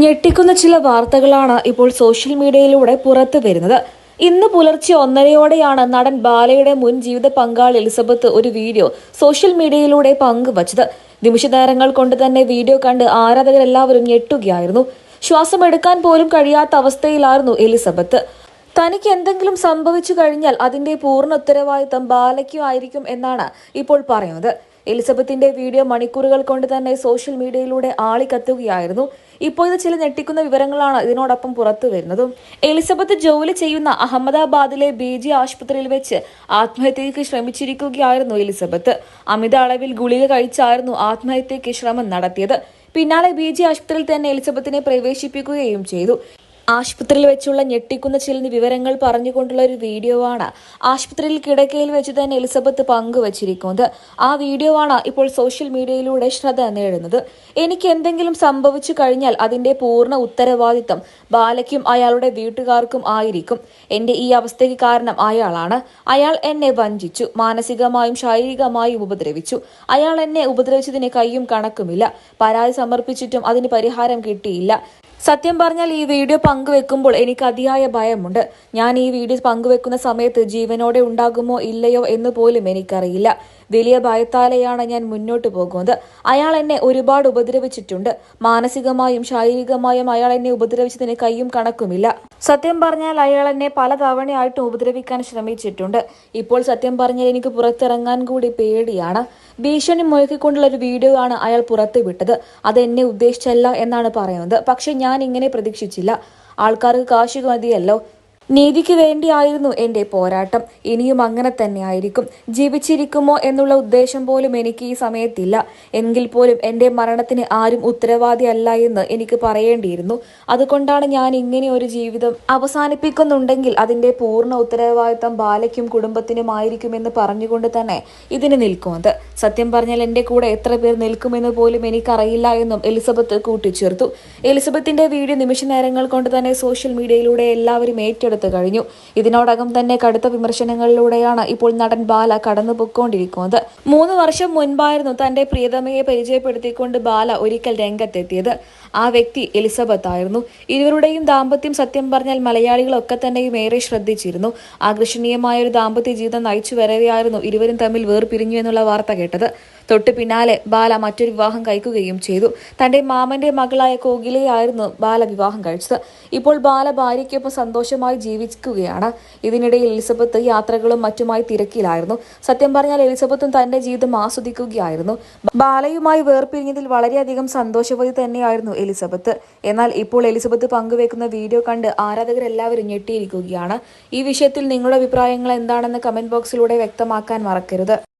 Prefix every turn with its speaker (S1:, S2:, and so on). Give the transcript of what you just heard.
S1: ഞെട്ടിക്കുന്ന ചില വാർത്തകളാണ് ഇപ്പോൾ സോഷ്യൽ മീഡിയയിലൂടെ പുറത്തു വരുന്നത്. ഇന്ന് പുലർച്ചെ ഒന്നരയോടെയാണ് നടൻ ബാലയുടെ മുൻ ജീവിത പങ്കാളി എലിസബത്ത് ഒരു വീഡിയോ സോഷ്യൽ മീഡിയയിലൂടെ പങ്കുവച്ചത്. നിമിഷനേരങ്ങൾ കൊണ്ട് തന്നെ വീഡിയോ കണ്ട് ആരാധകരെല്ലാവരും ഞെട്ടുകയായിരുന്നു. ശ്വാസം എടുക്കാൻ പോലും കഴിയാത്ത അവസ്ഥയിലായിരുന്നു എലിസബത്ത്. തനിക്ക് എന്തെങ്കിലും സംഭവിച്ചു കഴിഞ്ഞാൽ അതിന്റെ പൂർണ ഉത്തരവാദിത്തം ബാലയ്ക്കും ആയിരിക്കും എന്നാണ് ഇപ്പോൾ പറയുന്നത്. എലിസബത്തിന്റെ വീഡിയോ മണിക്കൂറുകൾ കൊണ്ട് തന്നെ സോഷ്യൽ മീഡിയയിലൂടെ ആളിക്കത്തുകയായിരുന്നു. ഇപ്പോൾ ഇത് ചില ഞെട്ടിക്കുന്ന വിവരങ്ങളാണ് ഇതിനോടൊപ്പം പുറത്തു വരുന്നതും. എലിസബത്ത് ജോലി ചെയ്യുന്ന അഹമ്മദാബാദിലെ ബി ജി ആശുപത്രിയിൽ വെച്ച് ആത്മഹത്യയ്ക്ക് ശ്രമിച്ചിരിക്കുകയായിരുന്നു എലിസബത്ത്. അമിത അളവിൽ ഗുളിക കഴിച്ചായിരുന്നു ആത്മഹത്യയ്ക്ക് ശ്രമം നടത്തിയത്. പിന്നാലെ ബി ജി ആശുപത്രിയിൽ തന്നെ എലിസബത്തിനെ പ്രവേശിപ്പിക്കുകയും ചെയ്തു. ആശുപത്രിയിൽ വെച്ചുള്ള ഞെട്ടിക്കുന്ന ചില വിവരങ്ങൾ പറഞ്ഞുകൊണ്ടുള്ള ഒരു വീഡിയോ ആണ് ആശുപത്രിയിൽ കിടക്കയിൽ വെച്ച് തന്നെ എലിസബത്ത് പങ്കുവച്ചിരിക്കുന്നത്. ആ വീഡിയോ ആണ് ഇപ്പോൾ സോഷ്യൽ മീഡിയയിലൂടെ ശ്രദ്ധ നേടുന്നത്. എനിക്ക് എന്തെങ്കിലും സംഭവിച്ചു കഴിഞ്ഞാൽ അതിന്റെ പൂർണ ഉത്തരവാദിത്തം ബാലയ്ക്കും അയാളുടെ വീട്ടുകാർക്കും ആയിരിക്കും. എന്റെ ഈ അവസ്ഥയ്ക്ക് കാരണം അയാളാണ്. അയാൾ എന്നെ വഞ്ചിച്ചു മാനസികമായും ശാരീരികമായും ഉപദ്രവിച്ചു. അയാൾ എന്നെ ഉപദ്രവിച്ചതിന് കൈയും കണക്കുമില്ല. പരാതി സമർപ്പിച്ചിട്ടും അതിന് പരിഹാരം കിട്ടിയില്ല. സത്യം പറഞ്ഞാൽ ഈ വീഡിയോ പങ്കുവെക്കുമ്പോൾ എനിക്ക് അതിയായ ഭയമുണ്ട്. ഞാൻ ഈ വീഡിയോ പങ്കുവെക്കുന്ന സമയത്ത് ജീവനോടെ ഉണ്ടാകുമോ ഇല്ലയോ എന്ന് പോലും എനിക്കറിയില്ല. വലിയ ഭയത്താലെയാണ് ഞാൻ മുന്നോട്ട് പോകുന്നത്. അയാൾ എന്നെ ഒരുപാട് ഉപദ്രവിച്ചിട്ടുണ്ട്. മാനസികമായും ശാരീരികമായും അയാൾ എന്നെ ഉപദ്രവിച്ചതിന് കൈയും കണക്കുമില്ല. സത്യം പറഞ്ഞാൽ അയാൾ എന്നെ പല തവണയായിട്ടും ഉപദ്രവിക്കാൻ ശ്രമിച്ചിട്ടുണ്ട്. ഇപ്പോൾ സത്യം പറഞ്ഞാൽ എനിക്ക് പുറത്തിറങ്ങാൻ കൂടി പേടിയാണ്. ഭീഷണി മുഴക്കിക്കൊണ്ടുള്ള ഒരു വീഡിയോ ആണ് അയാൾ പുറത്തു വിട്ടത് അത് എന്നെ ഉദ്ദേശിച്ചല്ല എന്നാണ് പറയുന്നത്. പക്ഷെ ഞാൻ ഇങ്ങനെ പ്രതീക്ഷിച്ചില്ല. ആൾക്കാർക്ക് കാശ് മതിയല്ലോ. നീതിക്ക് വേണ്ടിയായിരുന്നു എന്റെ പോരാട്ടം. ഇനിയും അങ്ങനെ തന്നെ ആയിരിക്കും ജീവിച്ചിരിക്കുമോ എന്നുള്ള ഉദ്ദേശം പോലും എനിക്ക് ഈ സമയത്തില്ല. എങ്കിൽ പോലും എന്റെ മരണത്തിന് ആരും ഉത്തരവാദിയല്ല എന്ന് എനിക്ക് പറയേണ്ടിയിരുന്നു. അതുകൊണ്ടാണ് ഞാൻ ഇങ്ങനെ ഒരു ജീവിതം അവസാനിപ്പിക്കുന്നുണ്ടെങ്കിൽ അതിന്റെ പൂർണ ഉത്തരവാദിത്തം ബാലയ്ക്കും കുടുംബത്തിനുമായിരിക്കുമെന്ന് പറഞ്ഞുകൊണ്ട് തന്നെ ഇതിന് നിൽക്കുന്നത്. സത്യം പറഞ്ഞാൽ എന്റെ കൂടെ എത്ര പേർ നിൽക്കുമെന്ന് പോലും എനിക്കറിയില്ല എന്നും എലിസബത്ത് കൂട്ടിച്ചേർത്തു. എലിസബത്തിന്റെ വീഡിയോ നിമിഷ നേരങ്ങൾ കൊണ്ട് തന്നെ സോഷ്യൽ മീഡിയയിലൂടെ എല്ലാവരും ഏറ്റെടുത്തു. കഴിഞ്ഞു. ഇതിനോടകം തന്നെ കടുത്ത വിമർശനങ്ങളിലൂടെയാണ് ഇപ്പോൾ നടൻ ബാല കടന്നു മൂന്ന് വർഷം മുൻപായിരുന്നു തന്റെ പ്രിയതമയെ പരിചയപ്പെടുത്തിക്കൊണ്ട് ബാല ഒരിക്കൽ രംഗത്തെത്തിയത്. ആ വ്യക്തി എലിസബത്ത് ആയിരുന്നു. ഇരുവരുടെയും ദാമ്പത്യം സത്യം പറഞ്ഞാൽ മലയാളികളൊക്കെ തന്നെയും ഏറെ ശ്രദ്ധിച്ചിരുന്നു. ആകർഷണീയമായ ഒരു ദാമ്പത്യ ജീവിതം നയിച്ചു വരവെയായിരുന്നു ഇരുവരും തമ്മിൽ വേർപിരിഞ്ഞു എന്നുള്ള വാർത്ത കേട്ടത്. തൊട്ടു പിന്നാലെ ബാല മറ്റൊരു വിവാഹം കഴിക്കുകയും ചെയ്തു. തന്റെ മാമന്റെ മകളായ കോകിലയായിരുന്നു ബാല വിവാഹം കഴിച്ചത്. ഇപ്പോൾ ബാല ഭാര്യയ്ക്കൊപ്പം സന്തോഷമായി ജീവിക്കുകയാണ്. ഇതിനിടയിൽ എലിസബത്ത് യാത്രകളും മറ്റുമായി തിരക്കിലായിരുന്നു. സത്യം പറഞ്ഞാൽ എലിസബത്തും തന്റെ ജീവിതം ആസ്വദിക്കുകയായിരുന്നു. ബാലയുമായി വേർപിരിഞ്ഞതിൽ വളരെയധികം സന്തോഷവതി തന്നെയായിരുന്നു എലിസബത്ത്. എന്നാൽ ഇപ്പോൾ എലിസബത്ത് പങ്കുവെക്കുന്ന വീഡിയോ കണ്ട് ആരാധകരെല്ലാവരും ഞെട്ടിയിരിക്കുകയാണ്. ഈ വിഷയത്തിൽ നിങ്ങളുടെ അഭിപ്രായങ്ങൾ എന്താണെന്ന് കമന്റ് ബോക്സിലൂടെ വ്യക്തമാക്കാൻ മറക്കരുത്.